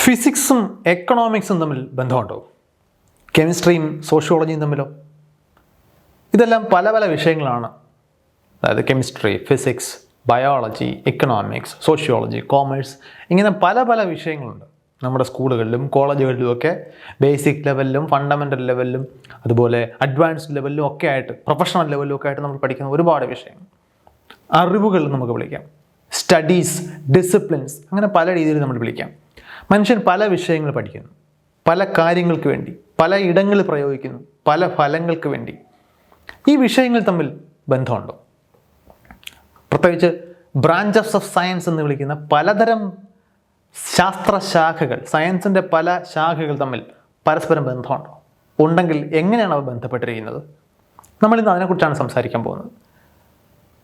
ഫിസിക്സും എക്കണോമിക്സും തമ്മിൽ ബന്ധമുണ്ടോ? കെമിസ്ട്രിയും സോഷ്യോളജിയും തമ്മിലോ? ഇതെല്ലാം പല പല വിഷയങ്ങളാണ്. അതായത് chemistry physics biology economics sociology commerce ഇങ്ങനെ പല പല വിഷയങ്ങളുണ്ട്. നമ്മുടെ സ്കൂളുകളിലും കോളേജുകളിലും ഒക്കെ ബേസിക് ലെവലിലും ഫണ്ടമെന്റൽ ലെവലിലും അതുപോലെ അഡ്വാൻസ്ഡ് ലെവലിലും ഒക്കെ ആയിട്ട് പ്രൊഫഷണൽ ലെവലിലും ഒക്കെ ആയിട്ട് നമ്മൾ പഠിക്കുന്ന ഒരുപാട് വിഷയങ്ങൾ. അറിവുകൾ നമുക്ക് വിളിക്കാം. സ്റ്റഡീസ് ഡിസിപ്ലിൻസ് അങ്ങനെ പല രീതിയിൽ നമ്മൾ വിളിക്കാം. മനുഷ്യൻ പല വിഷയങ്ങൾ പഠിക്കുന്നു. പല കാര്യങ്ങൾക്ക് വേണ്ടി പല ഇടങ്ങളിൽ പ്രയോഗിക്കുന്നു പല ഫലങ്ങൾക്ക് വേണ്ടി. ഈ വിഷയങ്ങൾ തമ്മിൽ ബന്ധമുണ്ടോ? പ്രത്യേകിച്ച് ബ്രാഞ്ചസ് ഓഫ് സയൻസ് എന്ന് വിളിക്കുന്ന പലതരം ശാസ്ത്രശാഖകൾ സയൻസിന്റെ പല ശാഖകൾ തമ്മിൽ പരസ്പരം ബന്ധമുണ്ടോ? ഉണ്ടെങ്കിൽ എങ്ങനെയാണ് അവ ബന്ധപ്പെട്ടിരിക്കുന്നത്? നമ്മളിന്ന് അതിനെക്കുറിച്ചാണ് സംസാരിക്കാൻ പോകുന്നത്.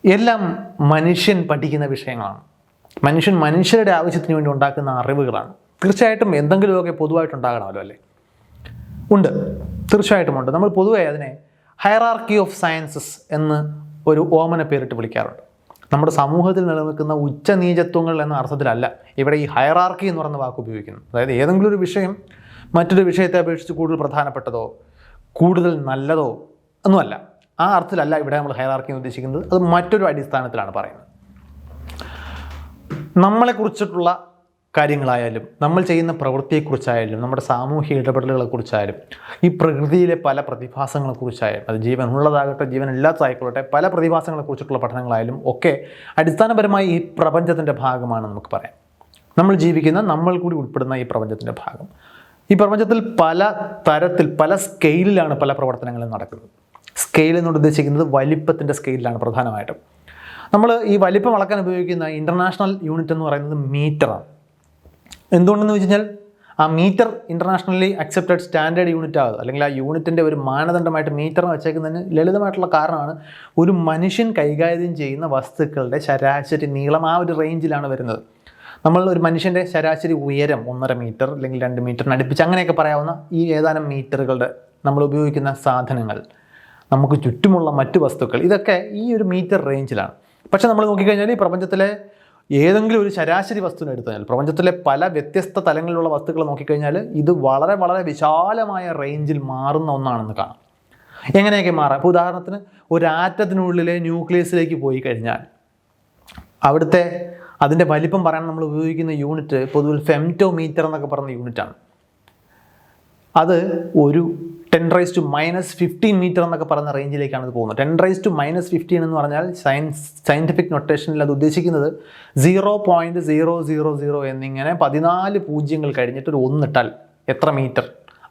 എല്ലാം മനുഷ്യൻ പഠിക്കുന്ന വിഷയങ്ങളാണ്. മനുഷ്യൻ മനുഷ്യരുടെ ആവശ്യത്തിന് വേണ്ടി ഉണ്ടാക്കുന്ന അറിവുകളാണ്. തീർച്ചയായിട്ടും എന്തെങ്കിലുമൊക്കെ പൊതുവായിട്ടുണ്ടാകണമല്ലോ അല്ലേ? ഉണ്ട്. തീർച്ചയായിട്ടും ഉണ്ട്. നമ്മൾ പൊതുവെ അതിനെ ഹയറാർക്കി ഓഫ് സയൻസസ് എന്ന് ഒരു ഓമന പേരിട്ട് വിളിക്കാറുണ്ട്. നമ്മുടെ സമൂഹത്തിൽ നിലനിൽക്കുന്ന ഉച്ചനീചത്വങ്ങൾ എന്ന അർത്ഥത്തിലല്ല ഇവിടെ ഈ ഹയറാർക്കി എന്ന് പറയുന്ന വാക്ക് ഉപയോഗിക്കുന്നു അതായത് ഏതെങ്കിലും ഒരു വിഷയം മറ്റൊരു വിഷയത്തെ അപേക്ഷിച്ച് കൂടുതൽ പ്രധാനപ്പെട്ടതോ കൂടുതൽ നല്ലതോ ഒന്നുമല്ല. ആ അർത്ഥത്തിലല്ല ഇവിടെ നമ്മൾ ഹയറാർക്കി എന്ന് ഉദ്ദേശിക്കുന്നത്. അത് മറ്റൊരു അടിസ്ഥാനത്തിലാണ് പറയുന്നത്. നമ്മളെക്കുറിച്ചിട്ടുള്ള കാര്യങ്ങളായാലും നമ്മൾ ചെയ്യുന്ന പ്രവൃത്തിയെക്കുറിച്ചായാലും നമ്മുടെ സാമൂഹിക ഇടപെടലുകളെക്കുറിച്ചായാലും ഈ പ്രകൃതിയിലെ പല പ്രതിഭാസങ്ങളെക്കുറിച്ചായാലും അത് ജീവൻ ഉള്ളതാകട്ടെ ജീവൻ ഇല്ലാത്തതായിക്കോട്ടെ പല പ്രതിഭാസങ്ങളെക്കുറിച്ചിട്ടുള്ള പഠനങ്ങളായാലും ഒക്കെ അടിസ്ഥാനപരമായി ഈ പ്രപഞ്ചത്തിന്റെ ഭാഗമാണ് നമുക്ക് പറയാം. നമ്മൾ ജീവിക്കുന്ന നമ്മൾ കൂടി ഉൾപ്പെടുന്ന ഈ പ്രപഞ്ചത്തിന്റെ ഭാഗം. ഈ പ്രപഞ്ചത്തിൽ പല തരത്തിൽ പല സ്കെയിലിലാണ് പല പ്രവർത്തനങ്ങളും നടക്കുന്നത്. സ്കെയിൽ എന്നുകൊണ്ട് ഉദ്ദേശിക്കുന്നത് വലിപ്പത്തിന്റെ സ്കെയിലാണ് പ്രധാനമായിട്ടും. നമ്മൾ ഈ വലിപ്പം അളക്കാൻ ഉപയോഗിക്കുന്ന ഇന്റർനാഷണൽ യൂണിറ്റ് എന്ന് പറയുന്നത് മീറ്ററാണ്. എന്തുകൊണ്ടെന്ന് വെച്ച് കഴിഞ്ഞാൽ ആ metre internationally accepted standard unit ആകുക അല്ലെങ്കിൽ ആ യൂണിറ്റിന്റെ ഒരു മാനദണ്ഡമായിട്ട് മീറ്റർ വെച്ചേക്കുന്നതിന് ലളിതമായിട്ടുള്ള കാരണമാണ് ഒരു മനുഷ്യൻ കൈകാര്യം ചെയ്യുന്ന വസ്തുക്കളുടെ ശരാശരി നീളം ആ ഒരു റേഞ്ചിലാണ് വരുന്നത്. നമ്മൾ ഒരു മനുഷ്യന്റെ ശരാശരി ഉയരം ഒന്നര മീറ്റർ അല്ലെങ്കിൽ രണ്ട് മീറ്ററിന് അടുപ്പിച്ച് അങ്ങനെയൊക്കെ പറയാവുന്ന ഈ ഏതാനും മീറ്ററുകളുടെ നമ്മൾ ഉപയോഗിക്കുന്ന സാധനങ്ങൾ നമുക്ക് ചുറ്റുമുള്ള മറ്റു വസ്തുക്കൾ ഇതൊക്കെ ഈ ഒരു മീറ്റർ റേഞ്ചിലാണ്. പക്ഷേ നമ്മൾ നോക്കിക്കഴിഞ്ഞാൽ ഈ പ്രപഞ്ചത്തിലെ ഏതെങ്കിലും ഒരു ശരാശരി വസ്തുവിനെ എടുത്തു കഴിഞ്ഞാൽ പ്രപഞ്ചത്തിലെ പല വ്യത്യസ്ത തലങ്ങളിലുള്ള വസ്തുക്കൾ നോക്കിക്കഴിഞ്ഞാൽ ഇത് വളരെ വളരെ വിശാലമായ റേഞ്ചിൽ മാറുന്ന ഒന്നാണെന്ന് കാണാം. എങ്ങനെയൊക്കെ മാറാം? ഇപ്പോൾ ഉദാഹരണത്തിന് ഒരാറ്റത്തിനുള്ളിലെ ന്യൂക്ലിയസിലേക്ക് പോയി കഴിഞ്ഞാൽ അവിടുത്തെ അതിന്റെ വലിപ്പം പറയാൻ നമ്മൾ ഉപയോഗിക്കുന്ന യൂണിറ്റ് പൊതുവിൽ ഫെംറ്റോമീറ്റർ എന്നൊക്കെ പറയുന്ന യൂണിറ്റാണ്. അത് ഒരു ten raise to minus fifteen metre എന്നൊക്കെ പറയുന്ന റേഞ്ചിലേക്കാണ് ഇത് പോകുന്നത്. Ten raise to minus fifteen എന്ന് പറഞ്ഞാൽ സയൻസ് സയന്റിഫിക് നൊട്ടേഷനിൽ അത് ഉദ്ദേശിക്കുന്നത് zero point zero zero zero എന്നിങ്ങനെ പതിനാല് പൂജ്യങ്ങൾ കഴിഞ്ഞിട്ട് ഒരു ഒന്നിട്ടാൽ എത്ര മീറ്റർ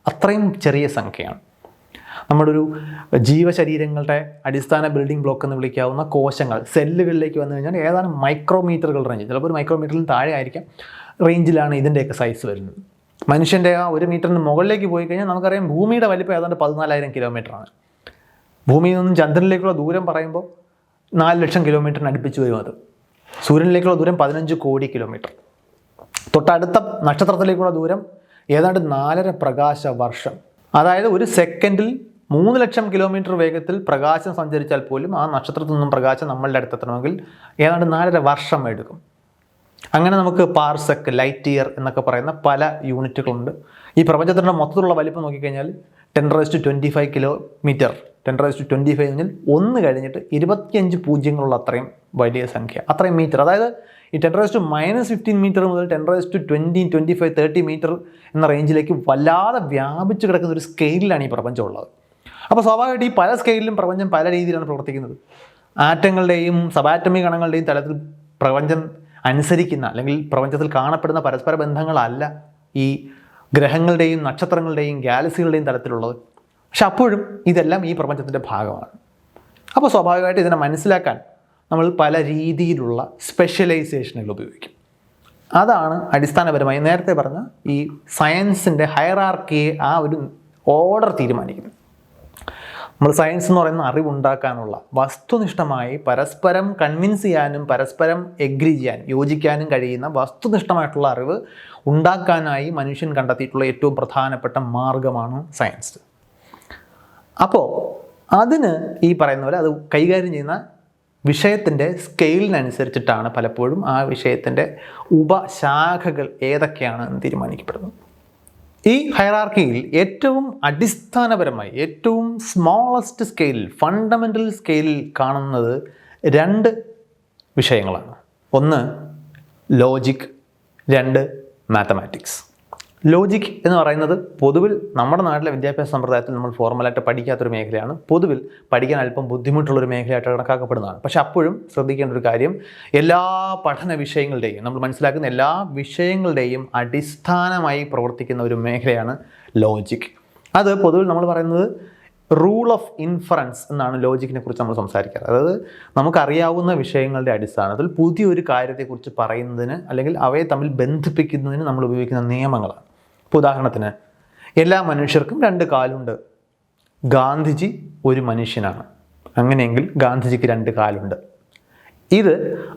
അത്രയും ചെറിയ സംഖ്യയാണ്. നമ്മുടെ ഒരു ജീവശരീരങ്ങളുടെ അടിസ്ഥാന ബിൽഡിംഗ് ബ്ലോക്ക് എന്ന് വിളിക്കാവുന്ന കോശങ്ങൾ സെല്ലുകളിലേക്ക് വന്നു കഴിഞ്ഞാൽ ഏതാനും മൈക്രോമീറ്ററുകൾ റേഞ്ച് ചിലപ്പോൾ ഒരു മൈക്രോമീറ്ററിൽ താഴെ ആയിരിക്കാം. റേഞ്ചിലാണ് ഇതിന്റെയൊക്കെ സൈസ് വരുന്നത്. മനുഷ്യന്റെ ആ ഒരു മീറ്ററിന് മുകളിലേക്ക് പോയി കഴിഞ്ഞാൽ നമുക്കറിയാം ഭൂമിയുടെ വലിപ്പം ഏതാണ്ട് പതിനാലായിരം കിലോമീറ്ററാണ്. ഭൂമിയിൽ നിന്നും ചന്ദ്രനിലേക്കുള്ള ദൂരം പറയുമ്പോൾ നാല് ലക്ഷം കിലോമീറ്ററിന് അടുപ്പിച്ച് വരും അത്. സൂര്യനിലേക്കുള്ള ദൂരം പതിനഞ്ച് കോടി കിലോമീറ്റർ. തൊട്ടടുത്ത നക്ഷത്രത്തിലേക്കുള്ള ദൂരം ഏതാണ്ട് നാലര പ്രകാശ വർഷം. അതായത് ഒരു സെക്കൻഡിൽ മൂന്ന് ലക്ഷം കിലോമീറ്റർ വേഗത്തിൽ പ്രകാശം സഞ്ചരിച്ചാൽ പോലും ആ നക്ഷത്രത്തിൽ നിന്നും പ്രകാശം നമ്മളുടെ അടുത്തെത്തണമെങ്കിൽ ഏതാണ്ട് നാലര വർഷം എടുക്കും. അങ്ങനെ നമുക്ക് പാർസെക്ക് ലൈറ്റ് ഇയർ എന്നൊക്കെ പറയുന്ന പല യൂണിറ്റുകളുണ്ട്. ഈ പ്രപഞ്ചത്തിന്റെ മൊത്തത്തിലുള്ള വലിപ്പം നോക്കിക്കഴിഞ്ഞാൽ ten raise to twenty five kilometre ten raise to twenty five കഴിഞ്ഞാൽ ഒന്ന് കഴിഞ്ഞിട്ട് ഇരുപത്തിയഞ്ച് പൂജ്യങ്ങളുള്ള അത്രയും വലിയ സംഖ്യ അത്രയും മീറ്റർ അതായത് ഈ ten raise to minus fifteen metre മുതൽ ten raise to twenty twenty five thirty metre എന്ന റേഞ്ചിലേക്ക് വല്ലാതെ വ്യാപിച്ച് കിടക്കുന്ന ഒരു സ്കെയിലാണ് ഈ പ്രപഞ്ചം ഉള്ളത് അപ്പോൾ സ്വാഭാവികമായിട്ട് ഈ പല സ്കെയിലിലും പ്രപഞ്ചം പല രീതിയിലാണ് പ്രവർത്തിക്കുന്നത്. ആറ്റങ്ങളുടെയും സബാറ്റമി കണങ്ങളുടെയും തലത്തിൽ പ്രപഞ്ചം അനുസരിക്കുന്ന അല്ലെങ്കിൽ പ്രപഞ്ചത്തിൽ കാണപ്പെടുന്ന പരസ്പര ബന്ധങ്ങളല്ല ഈ ഗ്രഹങ്ങളുടെയും നക്ഷത്രങ്ങളുടെയും ഗാലക്സികളുടെയും തലത്തിലുള്ളത്. പക്ഷെ അപ്പോഴും ഇതെല്ലാം ഈ പ്രപഞ്ചത്തിന്റെ ഭാഗമാണ്. അപ്പോൾ സ്വാഭാവികമായിട്ട് ഇതിനെ മനസ്സിലാക്കാൻ നമ്മൾ പല രീതിയിലുള്ള സ്പെഷ്യലൈസേഷനുകൾ ഉപയോഗിക്കും. അതാണ് അടിസ്ഥാനപരമായി നേരത്തെ പറഞ്ഞ ഈ സയൻസിന്റെ ഹയറാർക്കിയെ ആ ഒരു ഓർഡർ തീരുമാനിക്കുന്നത്. നമ്മൾ സയൻസ് എന്ന് പറയുന്ന അറിവുണ്ടാക്കാനുള്ള വസ്തുനിഷ്ഠമായി പരസ്പരം കൺവിൻസ് ചെയ്യാനും പരസ്പരം എഗ്രി ചെയ്യാനും യോജിക്കാനും കഴിയുന്ന വസ്തുനിഷ്ഠമായിട്ടുള്ള അറിവ് ഉണ്ടാക്കാനായി മനുഷ്യൻ കണ്ടെത്തിയിട്ടുള്ള ഏറ്റവും പ്രധാനപ്പെട്ട മാർഗമാണ് സയൻസ് അപ്പോൾ അതിന് ഈ പറയുന്ന പോലെ അത് കൈകാര്യം ചെയ്യുന്ന വിഷയത്തിന്റെ സ്കെയിലിനനുസരിച്ചിട്ടാണ് പലപ്പോഴും ആ വിഷയത്തിന്റെ ഉപശാഖകൾ ഏതൊക്കെയാണ് എന്ന് തീരുമാനിക്കപ്പെടുന്നത്. ഈ ഹൈറാർക്കിയിൽ ഏറ്റവും അടിസ്ഥാനപരമായി ഏറ്റവും സ്മോളസ്റ്റ് സ്കെയിലിൽ ഫണ്ടമെന്റൽ സ്കെയിലിൽ കാണുന്നത് രണ്ട് വിഷയങ്ങളാണ്. ഒന്ന് ലോജിക് രണ്ട് മാത്തമാറ്റിക്സ് ലോജിക് എന്ന് പറയുന്നത് പൊതുവിൽ നമ്മുടെ നാട്ടിലെ വിദ്യാഭ്യാസ സമ്പ്രദായത്തിൽ നമ്മൾ ഫോർമലായിട്ട് പഠിക്കാത്തൊരു മേഖലയാണ്. പൊതുവിൽ പഠിക്കാൻ അല്പം ബുദ്ധിമുട്ടുള്ളൊരു മേഖലയായിട്ട് കണക്കാക്കപ്പെടുന്നതാണ്. പക്ഷെ അപ്പോഴും ശ്രദ്ധിക്കേണ്ട ഒരു കാര്യം എല്ലാ പഠന വിഷയങ്ങളുടെയും നമ്മൾ മനസ്സിലാക്കുന്ന എല്ലാ വിഷയങ്ങളുടെയും അടിസ്ഥാനമായി പ്രവർത്തിക്കുന്ന ഒരു മേഖലയാണ് ലോജിക് അത് പൊതുവിൽ നമ്മൾ പറയുന്നത് റൂൾ ഓഫ് ഇൻഫറൻസ് എന്നാണ് ലോജിക്കിനെ കുറിച്ച് നമ്മൾ സംസാരിക്കാറ്. അതായത് നമുക്കറിയാവുന്ന വിഷയങ്ങളുടെ അടിസ്ഥാനത്തിൽ പുതിയൊരു കാര്യത്തെക്കുറിച്ച് പറയുന്നതിന് അല്ലെങ്കിൽ അവയെ തമ്മിൽ ബന്ധിപ്പിക്കുന്നതിന് നമ്മൾ ഉപയോഗിക്കുന്ന നിയമങ്ങളാണ്. ഉദാഹരണത്തിന് എല്ലാ മനുഷ്യർക്കും രണ്ട് കാലുണ്ട്. ഗാന്ധിജി ഒരു മനുഷ്യനാണ്. അങ്ങനെയെങ്കിൽ ഗാന്ധിജിക്ക് രണ്ട് കാലുണ്ട്. ഇത്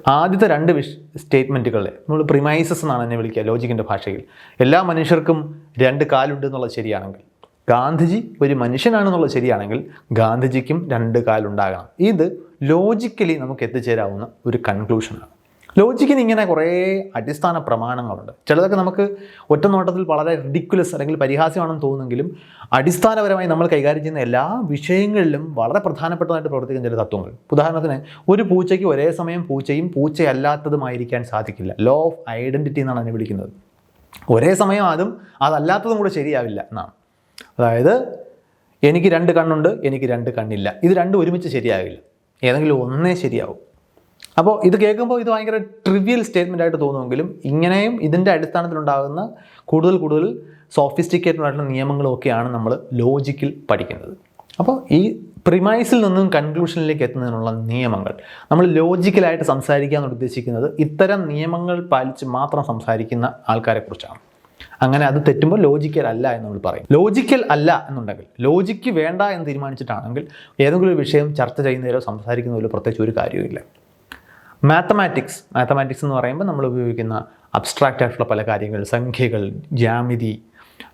ആദ്യത്തെ രണ്ട് വിഷ് സ്റ്റേറ്റ്മെന്റുകളെ നമ്മൾ പ്രിമൈസസ് എന്നാണ് എന്നെ വിളിക്കുക ലോജിക്കിന്റെ ഭാഷയിൽ. എല്ലാ മനുഷ്യർക്കും രണ്ട് കാലുണ്ട് എന്നുള്ളത് ശരിയാണെങ്കിൽ ഗാന്ധിജി ഒരു മനുഷ്യനാണെന്നുള്ളത് ശരിയാണെങ്കിൽ ഗാന്ധിജിക്കും രണ്ട് കാലുണ്ടാകണം. ഇത് ലോജിക്കലി നമുക്ക് എത്തിച്ചേരാവുന്ന ഒരു കൺക്ലൂഷനാണ് ലോജിക്കിന് ഇങ്ങനെ കുറേ അടിസ്ഥാന പ്രമാണങ്ങളുണ്ട്. ചിലതൊക്കെ നമുക്ക് ഒറ്റ നോട്ടത്തിൽ വളരെ റിഡിക്കുലസ് അല്ലെങ്കിൽ പരിഹാസ്യമാണെന്ന് തോന്നുമെങ്കിലും അടിസ്ഥാനപരമായി നമ്മൾ കൈകാര്യം ചെയ്യുന്ന എല്ലാ വിഷയങ്ങളിലും വളരെ പ്രധാനപ്പെട്ടതായിട്ട് പ്രവർത്തിക്കുന്ന ചില തത്വങ്ങൾ. ഉദാഹരണത്തിന് ഒരു പൂച്ചയ്ക്ക് ഒരേ സമയം പൂച്ചയും പൂച്ചയല്ലാത്തതുമായിരിക്കാൻ സാധിക്കില്ല. ലോ ഓഫ് ഐഡന്റിറ്റി എന്നാണ് അതിനെ വിളിക്കുന്നത്. ഒരേ സമയം അതും അതല്ലാത്തതും കൂടെ ശരിയാവില്ല എന്നാണ്. അതായത് എനിക്ക് രണ്ട് കണ്ണുണ്ട് എനിക്ക് രണ്ട് കണ്ണില്ല. ഇത് രണ്ടും ഒരുമിച്ച് ശരിയാകില്ല ഏതെങ്കിലും ഒന്നേ ശരിയാവും. അപ്പോൾ ഇത് കേൾക്കുമ്പോൾ ഇത് ഭയങ്കര ട്രിവിയൽ സ്റ്റേറ്റ്മെന്റ് ആയിട്ട് തോന്നുമെങ്കിലും ഇങ്ങനെയും ഇതിന്റെ അടിസ്ഥാനത്തിലുണ്ടാകുന്ന കൂടുതൽ കൂടുതൽ സോഫിസ്റ്റിക്കേറ്റഡ് ആയിട്ടുള്ള നിയമങ്ങളും ഒക്കെയാണ് നമ്മൾ ലോജിക്കിൽ പഠിക്കുന്നത്. അപ്പോൾ ഈ പ്രിമൈസിൽ നിന്നും കൺക്ലൂഷനിലേക്ക് എത്തുന്നതിനുള്ള നിയമങ്ങൾ. നമ്മൾ ലോജിക്കലായിട്ട് സംസാരിക്കുക എന്ന് ഉദ്ദേശിക്കുന്നത് ഇത്തരം നിയമങ്ങൾ പാലിച്ച് മാത്രം സംസാരിക്കുന്ന ആൾക്കാരെക്കുറിച്ചാണ് അങ്ങനെ അത് തെറ്റുമ്പോൾ ലോജിക്കൽ അല്ല എന്ന് നമ്മൾ പറയും. ലോജിക്കൽ അല്ല എന്നുണ്ടെങ്കിൽ ലോജിക്ക് വേണ്ട എന്ന് തീരുമാനിച്ചിട്ടാണെങ്കിൽ ഏതെങ്കിലും ഒരു വിഷയം ചർച്ച ചെയ്യുന്നതിലോ സംസാരിക്കുന്നതിലോ പ്രത്യേകിച്ച് ഒരു കാര്യവുമില്ല. മാത്തമാറ്റിക്സ് മാത്തമാറ്റിക്സ് എന്ന് പറയുമ്പോൾ നമ്മൾ ഉപയോഗിക്കുന്ന അബ്സ്ട്രാക്റ്റ് ആയിട്ടുള്ള പല കാര്യങ്ങൾ സംഖ്യകൾ ജ്യാമിതി